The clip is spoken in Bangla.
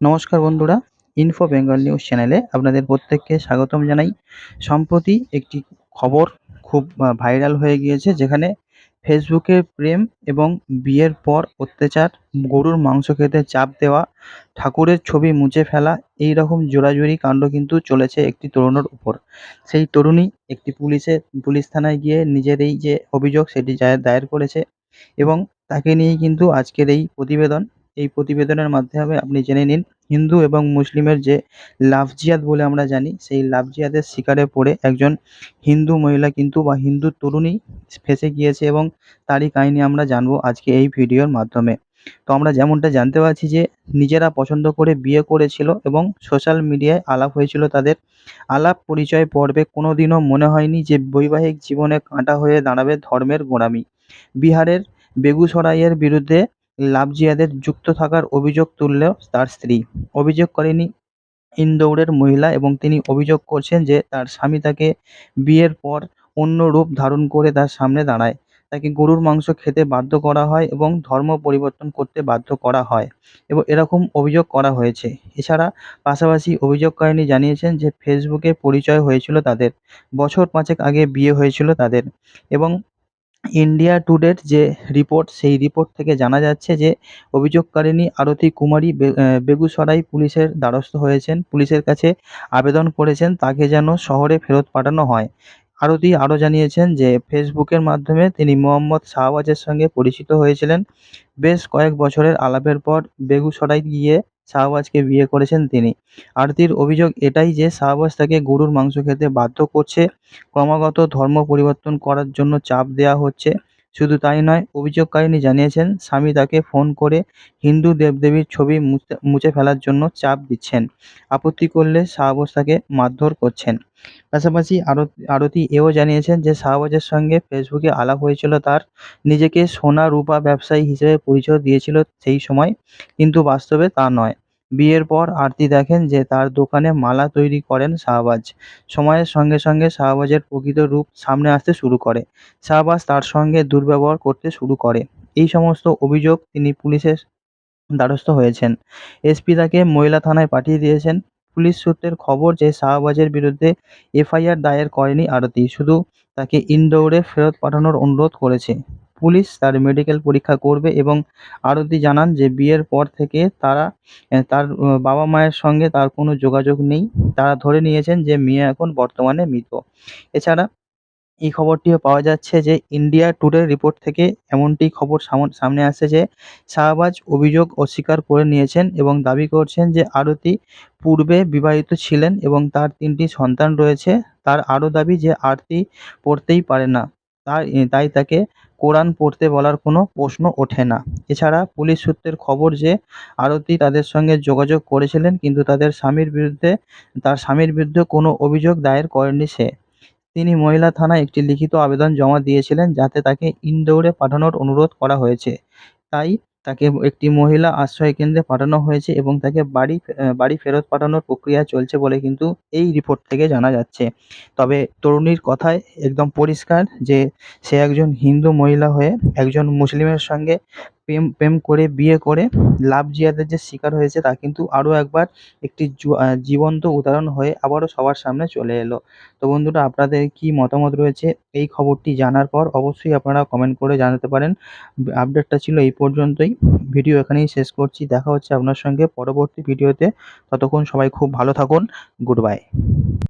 নমস্কার বন্ধুরা ইনফো বেঙ্গল নিউজ চ্যানেলে আপনাদের প্রত্যেককে স্বাগতম জানাই। সম্প্রতি একটি খবর খুব ভাইরাল হয়ে গিয়েছে, যেখানে ফেসবুকে প্রেম এবং বিয়ের পর অত্যাচার, গরুর মাংস খেতে চাপ দেওয়া, ঠাকুরের ছবি মুছে ফেলা, এই রকম জোরাজুরি কাণ্ড কিন্তু চলেছে একটি তরুণের উপর। সেই তরুণী একটি পুলিশে, পুলিশ থানায় গিয়ে নিজের এই যে অভিযোগ, সেটি দায়ের করেছে এবং তাকে নিয়েই কিন্তু আজকের এই প্রতিবেদন। এই প্রতিবেদনের মাধ্যমে আপনি জেনে নিন, হিন্দু এবং মুসলিমের যে জিহাদ বলে আমরা জানি, সেই লাভ জিহাদের শিকারে পড়ে একজন হিন্দু মহিলা কিন্তু বা হিন্দু তরুণী ফেঁসে গিয়েছে এবং তারই কাহিনি আমরা জানব আজকে এই ভিডিওর মাধ্যমে। তো আমরা যেমনটা জানতে পারছি যে নিজেরা পছন্দ করে বিয়ে করেছিল এবং সোশ্যাল মিডিয়ায় আলাপ হয়েছিল তাদের। আলাপ পরিচয় পর্বে কোনো দিনও মনে হয়নি যে বৈবাহিক জীবনে কাঁটা হয়ে দাঁড়াবে ধর্মের গোঁড়ামি। বিহারের বেগুসরাইয়ের বিরুদ্ধে লাভ জিহাদের যুক্ত থাকার অভিযোগ তুললেও তার স্ত্রী। অভিযোগ করেনি ইন্দোরের মহিলা এবং তিনি অভিযোগ করছেন যে তার স্বামী তাকে বিয়ের পর অন্য রূপ ধারণ করে তার সামনে দাঁড়ায়। তাকে গরুর মাংস খেতে বাধ্য করা হয় এবং ধর্ম পরিবর্তন করতে বাধ্য করা হয় এবং এরকম অভিযোগ করা হয়েছে। এছাড়া পাশাপাশি অভিযোগকারিণী জানিয়েছেন যে ফেসবুকে পরিচয় হয়েছিল তাদের। বছর পাঁচেক আগে বিয়ে হয়েছিল তাদের এবং ইন্ডিয়া টুডের যে রিপোর্ট সেই রিপোর্ট থেকে জানা যাচ্ছে যে অভিযোগকারিণী আরতি কুমারী বেগুসরাই পুলিশের দ্বারস্থ হয়েছেন। পুলিশের কাছে আবেদন করেছেন তাকে যেন শহরে ফেরত পাঠানো হয়। আরতি আরও জানিয়েছেন যে ফেসবুকের মাধ্যমে তিনি মোহাম্মদ শাহবাজের সঙ্গে পরিচিত হয়েছিলেন। বেশ কয়েক বছরের আলাপের পর বেগুসরাই গিয়ে শাহবাজকে বিয়ে করেছেন তিনি। আরতির অভিযোগ এটাই যে শাহবাজ তাকে গরুর মাংস খেতে বাধ্য করছে। ক্রমাগত ধর্ম পরিবর্তন করার জন্য চাপ দেওয়া হচ্ছে। শুধু তাই নয়, অভিযোগকারিণী জানিয়েছেন, স্বামী তাকে ফোন করে হিন্দু দেবদেবীর ছবি মুছে ফেলার জন্য চাপ দিচ্ছেন, আপত্তি করলে শাহবাজ তাকে মারধর করছেন। পাশাপাশি আরতি এও জানিয়েছেন যে শাহবাজের সঙ্গে ফেসবুকে আলাপ হয়েছিল তার, নিজেকে সোনা রূপা ব্যবসায়ী হিসেবে পরিচয় দিয়েছিল সেই সময়, কিন্তু বাস্তবে তা নয়। বিয়ের পর আরতি দেখেন যে তার দোকানে মালা তৈরি করেন শাহবাজ। সময়ের সঙ্গে সঙ্গে শাহবাজের প্রকৃত রূপ সামনে আসতে শুরু করে। শাহবাজ তার সঙ্গে দুর্ব্যবহার করতে শুরু করে। এই সমস্ত অভিযোগ তিনি পুলিশের দ্বারস্থ হয়েছেন। এসপি তাকে মহিলা থানায় পাঠিয়ে দিয়েছেন। পুলিশ সূত্রের খবর যে শাহবাজের বিরুদ্ধে এফআইআর দায়ের করেনি আরতি। শুধু তাকে ইন্দোরে ফেরত পাঠানোর অনুরোধ করেছে। পুলিশ তার মেডিকেল পরীক্ষা করবে এবং আরতি জানান যে বিয়ের পর থেকে তারা তার বাবা মায়ের সঙ্গে তার কোনো যোগাযোগ নেই। তারা ধরে নিয়েছেন যে মেয়ে এখন বর্তমানে মৃত। এছাড়া এই খবরটিও পাওয়া যাচ্ছে যে ইন্ডিয়া টুডে রিপোর্ট থেকে এমনটি খবর সামনে আসছে যে শাহবাজ অভিযোগ অস্বীকার করে নিয়েছেন এবং দাবি করছেন যে আরতি পূর্বে বিবাহিত ছিলেন এবং তার তিনটি সন্তান রয়েছে। তার আরও দাবি যে আরতি পড়তেই পারে না। তাই তাকে কোরআন পড়তে বলার কোনো প্রশ্ন ওঠে না। এছাড়া পুলিশ সূত্রের খবর যে, আরতি তাদের সঙ্গে যোগাযোগ করেছিলেন, কিন্তু তাদের স্বামীর বিরুদ্ধে, তার স্বামীর বিরুদ্ধে কোনো অভিযোগ দায়ের করেনি সে। তিনি মহিলা থানায় একটি লিখিত আবেদন জমা দিয়েছিলেন, যাতে তাকে ইন্দোরে পাঠানোর অনুরোধ করা হয়েছে। তাই তাকে একটি মহিলা আশ্রয় কেন্দ্রে পাঠানো হয়েছে এবং তাকে বাড়ি বাড়ি ফেরত পাঠানোর প্রক্রিয়া চলছে বলে কিন্তু এই রিপোর্ট থেকে জানা যাচ্ছে। তবে তরুণীর কথায় একদম পরিষ্কার যে সে একজন হিন্দু মহিলা হয়ে একজন মুসলিমের সঙ্গে প্রেম প্রেম করে, বিয়ে করে, লাভ জিহাদের যে শিকার হয়েছে তা কিন্তু আরও একবার একটি জীবন্ত উদাহরণ হয়ে আবারও সবার সামনে চলে এলো। তো বন্ধুরা, আপনাদের কী মতামত রয়েছে এই খবরটি জানার পর অবশ্যই আপনারা কমেন্ট করে জানাতে পারেন। আপডেটটা ছিল এই পর্যন্তই। ভিডিও এখানেই শেষ করছি। দেখা হচ্ছে আপনার সঙ্গে পরবর্তী ভিডিওতে। ততক্ষণ সবাই খুব ভালো থাকুন। Good bye.